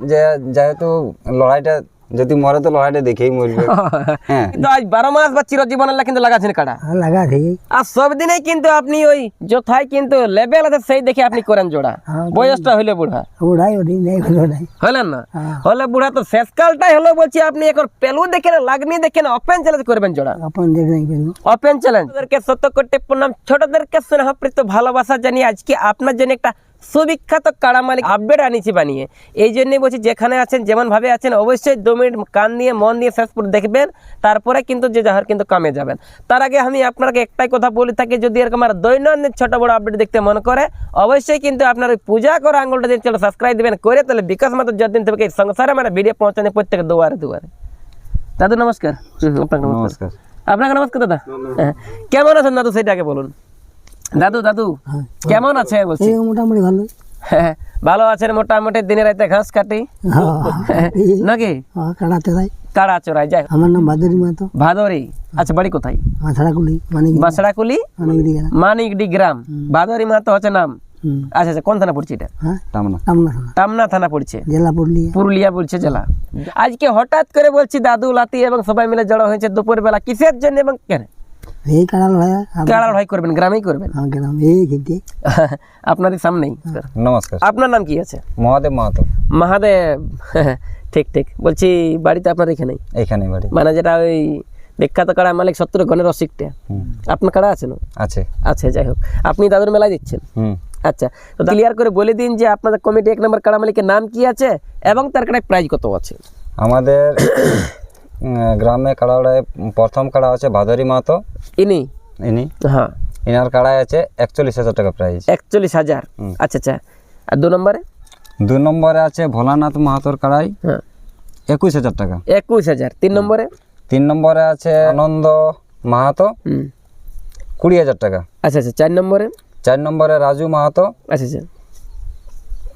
যে যেহেতু লড়াইটা যদি মরে তো লড়াইটা দেখেই মরবে। হ্যাঁ। আজ বারো মাস বা চিরজীবনের কিন্তু লাগাচ্ছেন কাটা হ্যাঁ, আর সব দিনে কিন্তু আপনি ওই যথাই কিন্তু লেভেল আছে সেই দেখে আপনি করেন জোড়া। হ্যাঁ, বয়সটা হইলে বুড়া। ওটি নেই হলো নাই। হলেন না। হলে বুড়া তো শেষকালটাই হলো বলছি আপনি এখন পেলু দেখে না লাগনি দেখে না ওপেন চ্যালেঞ্জ করবেন জোড়া। আপন যে নাই ওপেন চ্যালেঞ্জ ওদেরকে সত্য কোটি প্রণাম ছোটদেরকে স্নেহপ্রীত ভালোবাসা জানিয়ে আজকে আপনার জন্য একটা সুবিখ্যাত কাড়া মালিক আপডেট আনিছি বানিয়ে। এই জন্যই বলছি যেখানে আছেন যেমন ভাবে আছেন অবশ্যই দু মিনিট কান দিয়ে মন দিয়ে শেষ করে দেখবেন তারপরে কিন্তু যে যাহার কিন্তু কামে যাবেন। তার আগে আমি আপনাকে একটাই কথা বলে থাকি যদি এরকম আর দৈনন্দিন ছোট বড় আপডেট দেখতে মন করে অবশ্যই কিন্তু আপনার ওই পূজা করা আঙুলটা দিন চলো সাবস্ক্রাইব দিবেন করে তাহলে বিকাশ মাত্র যতদিন থেকে এই সংসারে মানে ভিডিও পৌঁছানো প্রত্যেক দুয়ারে দুয়ারে। দাদু নমস্কার। আপনাকে নমস্কার। নমস্কার। আপনাকে নমস্কার দাদা? হ্যাঁ। কেমন আছেন দাদু সেটাকে বলুন। দাদু দাদু কেমন আছে বলছি। মোটামুটি ভালো। হ্যাঁ, ভালো আছেন মোটামুটি দিনে রাতে ঘাস কাটি। হ্যাঁ, নাকি হ্যাঁ, কাড়াতে তাই কাড়া চড়াই যাই আমার নাম ভাদুরী মাতো ভাদরি আচ্ছা বাড়ি কোথায়? মাছাড়াকুলি মানে দিকে মানিকডি গ্রাম ভাদরি মাহাতো হচ্ছে নাম? আচ্ছা আচ্ছা কোন থানা পড়ছে এটা? হ্যাঁ টামনা টামনা থানা। টামনা থানা পড়ছে। জেলা পুরুলিয়া। পুরুলিয়া বলছে জেলা। আজকে হঠাৎ করে বলছি দাদু লাতি এবং সবাই মিলে জড়ো হয়েছে দুপুর বেলা কিসের জন্য এবং কেন? এই কাড়া লড়াই কাড়া লড়াই করবেন গ্রামেই করবেন? আমার গ্রাম এই খেতে। আপনাদের সামনেই নমস্কার। আপনার নাম কি আছে? মহাদেব মাহাতো। মহাদেব ঠিক ঠিক। বলছি বাড়িতে আপনার এখানেই এইখানে বাড়ি। মানে যেটা ওই বিখ্যাত কাড়া মালিক সত্তর গণের হুম, আপনার কাড়া আছে না? আছে। আচ্ছা যাই হোক। আপনি দাদুর মেলায় দিচ্ছেন? হুম। আচ্ছা তো ক্লিয়ার করে বলে দিন যে আপনাদের কমিটি এক নম্বর কাড়া মালিকের নাম কি আছে এবং তার কাড়ায় প্রাইজ কত আছে? আমাদের গ্রামে কাড়াড়ায় প্রথম কাড়া আছে ভাদরি মাহাতো। ইনি? ইনি। হ্যাঁ। ইনার কাড়ায় আছে একচল্লিশ হাজার টাকা প্রাইস একচল্লিশ হাজার? আচ্ছা আচ্ছা। আর দু নম্বরে? দু নম্বরে আছে ভোলানাথ মাহাতোর কাড়াই হ্যাঁ। একুশ হাজার টাকা। একুশ হাজার। তিন নম্বরে? তিন নম্বরে আছে আনন্দ মাহাতো। কুড়ি হাজার টাকা। আচ্ছা আচ্ছা। চার নম্বরে? চার নম্বরে রাজু মাহাতো। আচ্ছা আচ্ছা।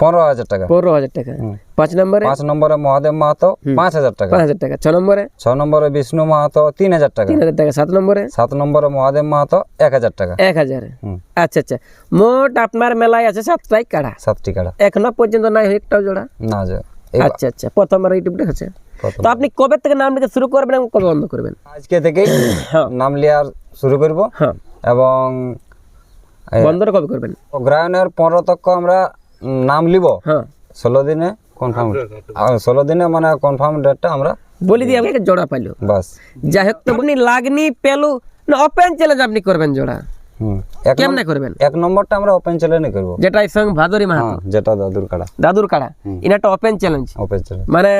পনেরো হাজার টাকা। পনেরো হাজার টাকা। পাঁচ নম্বরে? পাঁচ নম্বরে মহাদেব মাহাতো পাঁচ হাজার টাকা। পাঁচ হাজার টাকা। ছ নম্বরে? ছ নম্বরে বিষ্ণু মাহাতো তিন হাজার টাকা। তিন হাজার টাকা। সাত নম্বরে? সাত নম্বরে মহাদেব মাহাতো এক হাজার টাকা। এক হাজার। আচ্ছা আচ্ছা। মোট আপনার মেলায় আছে সাতটাই কাড়া? সাতটি কাড়া। এখনও পর্যন্ত নাই একটাও জোড়া? না যে আচ্ছা আচ্ছা। প্রথম আর ইউটিউবটা আছে তো আপনি কবে থেকে নাম নিতে শুরু করবেন এবং কবে বন্ধ করবেন? আজকে থেকেই হ্যাঁ। নাম লিয়ার শুরু করব। হ্যাঁ। এবং বন্ধটা কবে করবেন? অগ্রায়ণের পনেরো তক আমরা নাম লিব? হ্যাঁ। ষোলো দিনে কনফার্ম ষোলো দিনে মানে কনফার্ম ডেটটা আমরা বলে দিয়ে আমাকে জোড়া পাইলো। বাস। যাই হোক তো আপনি লাগনি পেলু না অপেন চ্যালেঞ্জ আপনি করবেন জোড়া। কেমনে করবেন? এক নম্বরটা আমরা ওপেন চ্যালেঞ্জ করব। যেটা এই সঙ্গে মাহাতো। হ্যাঁ যেটা দাদুর কাড়া। দাদুর কাড়া। ইনাটা ওপেন চ্যালেঞ্জ ওপেন চ্যালেঞ্জ মানে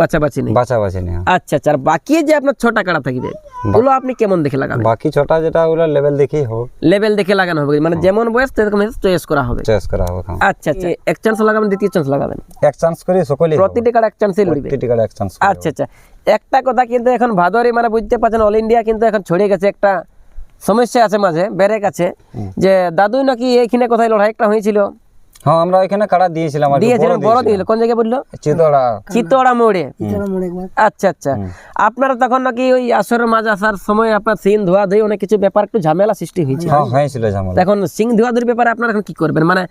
বাচ্চাবাচ্চি নেই। বাছাবাছি নেই আচ্ছা আচ্ছা আর বাকি যে আপনার ছটা কাড়া থাকবে ওগুলো আপনি কেমন দেখে লাগাবেন? বাকি ছটা যেটা ওগুলো লেভেল দেখেই হোক লেভেল দেখে লাগানো হবে। মানে যেমন বয়স সেরকম চয়েস করা হবে। চয়েস করা হবে হ্যাঁ। আচ্ছা আচ্ছা এক চান্স লাগাবেন দ্বিতীয় চান্স লাগাবেন? এক চান্স করি সকলেই প্রতিটি কার্ড এক চান্সই লড়বে। প্রতিটি কাড়া এক চান্স আচ্ছা আচ্ছা। একটা কথা কিন্তু এখন ভাদরে মানে বুঝতে পারছেন অল ইন্ডিয়া কিন্তু এখন ছড়িয়ে গেছে একটা সমস্যা আছে মাঝে ব্যারেক আছে। যে দাদুই নাকি এইখানে কোথায় লড়াই একটা হয়েছিল? হ্যাঁ আমরা এখানে কাড়া দিয়েছিলাম দিয়েছিলেন বড় দিয়েছিল। কোন জায়গায় বলল? চিতড়া। চিতোড়া মোড়ে। একবার। আচ্ছা আচ্ছা। আপনারা তখন নাকি ওই আসরের মাঝ আসার সময় আপনার সিন ধোয়া ধুই অনেক কিছু ব্যাপার একটু ঝামেলা সৃষ্টি হয়েছে হ্যাঁ হয়েছিল ঝামেলা। এখন সিং ধোয়া ধুইর ব্যাপারে আপনারা এখন কি করবেন? মানে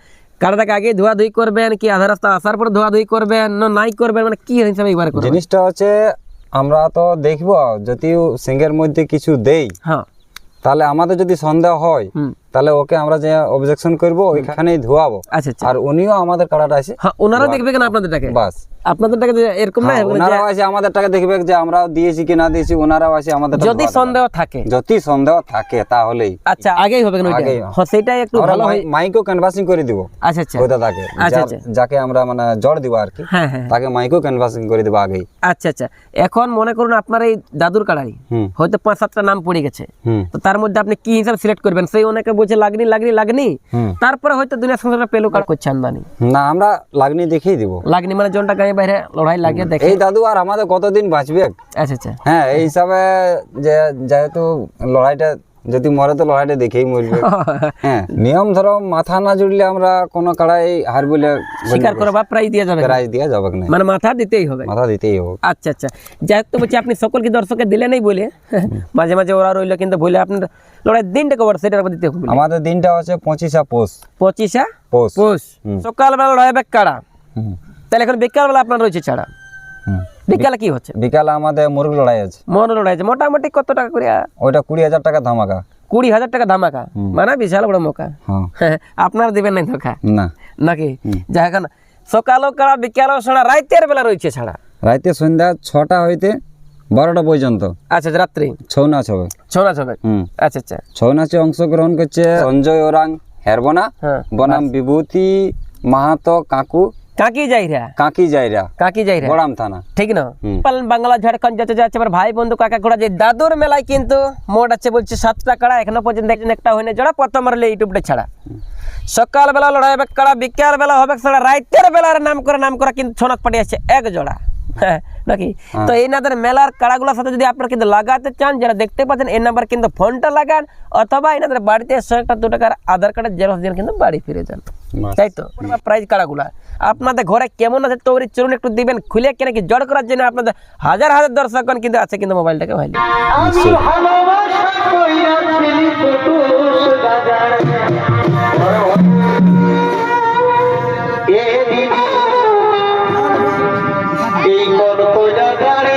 কারটাকে আগে ধোয়া ধুই করবেন কি আধা রাস্তা আসার পর ধোয়া ধুই করবেন না নাই করবেন? মানে কি হিসাবে এবার করবেন? জিনিসটা হচ্ছে আমরা তো দেখব যদি সিংহের মধ্যে কিছু দেই হ্যাঁ। তাহলে আমাদের যদি সন্দেহ হয় তাহলে ওকে আমরা যে অবজেকশন করব ওইখানেই ধোয়াবো। আচ্ছা আচ্ছা। আর উনিও আমাদের কাড়াটা আছে হ্যাঁ ওনারা দেখবে কেন আপনাদেরটাকে? বাস। আপনাদেরটাকে যে এরকম না? হ্যাঁ, ওনারাও আছে আমাদের টাকা দেখবে যে আমরা দিয়েছি কি না দিয়েছি ওনারাও আছে আমাদের যদি সন্দেহ থাকে। যদি সন্দেহ থাকে তাহলেই। আচ্ছা আগেই হবে কেন ওইটা? হ্যাঁ সেটাই একটু ভালো হয়। মাইকও ক্যানভাসিং করে দিব। আচ্ছা আচ্ছা। ওই দাদাকে। আচ্ছা, যার- আচ্ছা। যাকে আমরা মানে জড় দিব আর কি হ্যাঁ হ্যাঁ তাকে মাইকও ক্যানভাসিং করে দিব আগেই। আচ্ছা আচ্ছা। এখন মনে করুন আপনার এই দাদুর কাড়াই হয়তো পাঁচ সাতটা নাম পড়ে গেছে। তো তার মধ্যে আপনি কি হিসাব সিলেক্ট করবেন? সেই অনেকে বলছে লাগনি লাগনি লাগনি। তারপরে হয়তো দুনিয়া সংসারটা পেল কার? করছে আমদানি না আমরা লাগনি দেখিয়ে দিব। লাগনি মানে জনটা গায়ে বাইরে লড়াই লাগিয়ে দেখে। এই দাদু আর আমাদের কতদিন বাঁচবে? আচ্ছা আচ্ছা। হ্যাঁ এই হিসাবে যে যেহেতু লড়াইটা যদি মরে তো লড়াইটা দেখেই মরবে। হ্যাঁ নিয়ম ধরো মাথা না জুড়লে আমরা কোনো কাড়াই হার বলে স্বীকার করে বা প্রাইজ দিয়ে যাবে প্রাইজ দেওয়া যাবে না। মানে মাথা দিতেই হবে। মাথা দিতেই হোক আচ্ছা আচ্ছা। যাই হোক তো বলছি আপনি সকলকে দর্শককে দিলে নেই বলে। মাঝে মাঝে ওরা রইল কিন্তু বলে আপনার লড়াই দিনটা কবার উপর দিতে হবে। আমাদের দিনটা হচ্ছে পঁচিশা পোষ। পঁচিশা পোষ। পৌষ। সকালবেলা লড়াই হবে কাড়া। তাহলে এখন বিকালবেলা আপনার রয়েছে ছাড়া। বিকালে কি হচ্ছে? বিকালে আমাদের মুরগ লড়াই আছে। মন আছে। মোটামুটি কত টাকা করে? ওইটা কুড়ি হাজার টাকা ধামাকা। কুড়ি হাজার টাকা ধামাকা? মানে বিশাল বড় মোকা। হ্যাঁ। আপনারা দিবেন নাই ধোকা? না। নাকি? যা এখন সকালও কাড়া বিকালও ছাড়া রাতের বেলা রয়েছে ছাড়া। রাতে সন্ধ্যা ছটা হইতে বারোটা পর্যন্ত। আচ্ছা রাত্রি। ছৌ নাচ হবে। ছৌ নাচ হবে? আচ্ছা আচ্ছা। ছৌ নাচে অংশগ্রহণ করছে সঞ্জয় ওরাং হেরবনা হ্যাঁ। বনাম বিভূতি মাহাতো কাকু কাকি যাই রা কাকি জায়রা কাকি যাই রা বড়াম থানা। ঠিক না। বাংলা ঝাড়খণ্ড যাচ্ছে যাচ্ছে আমার ভাই বন্ধু কাকা ঘোড়া যে দাদুর মেলায় কিন্তু মোট আছে বলছে সাতটা কাড়া এখনও পর্যন্ত একটা হয়নি জোড়া প্রথম মারলে ইউটিউবটা ছাড়া। সকালবেলা লড়াই হবে কাড়া বিকাল বেলা হবে ছাড়া রাতের বেলার নাম করে নাম করা কিন্তু ছনক পাঠিয়েছে আছে এক জোড়া। হ্যাঁ, নাকি তো এই নাদের মেলার কাড়াগুলোর সাথে যদি আপনারা কিন্তু লাগাতে চান যারা দেখতে পাচ্ছেন এই নাম্বার কিন্তু ফোনটা লাগান অথবা এনাদের বাড়িতে একশো একটা দু টাকার আধার কার্ডের জেরক্স দিয়ে কিন্তু বাড়ি ফিরে যান। তাই তো? প্রাইজ কাড়াগুলা। আপনাদের ঘরে কেমন আছে তৈরি চলুন একটু দিবেন খুলে কেন কি জড় করার জন্য আপনাদের হাজার হাজার দর্শকগণ কিন্তু আছে কিন্তু মোবাইলটাকে ভাইলে মন কইরা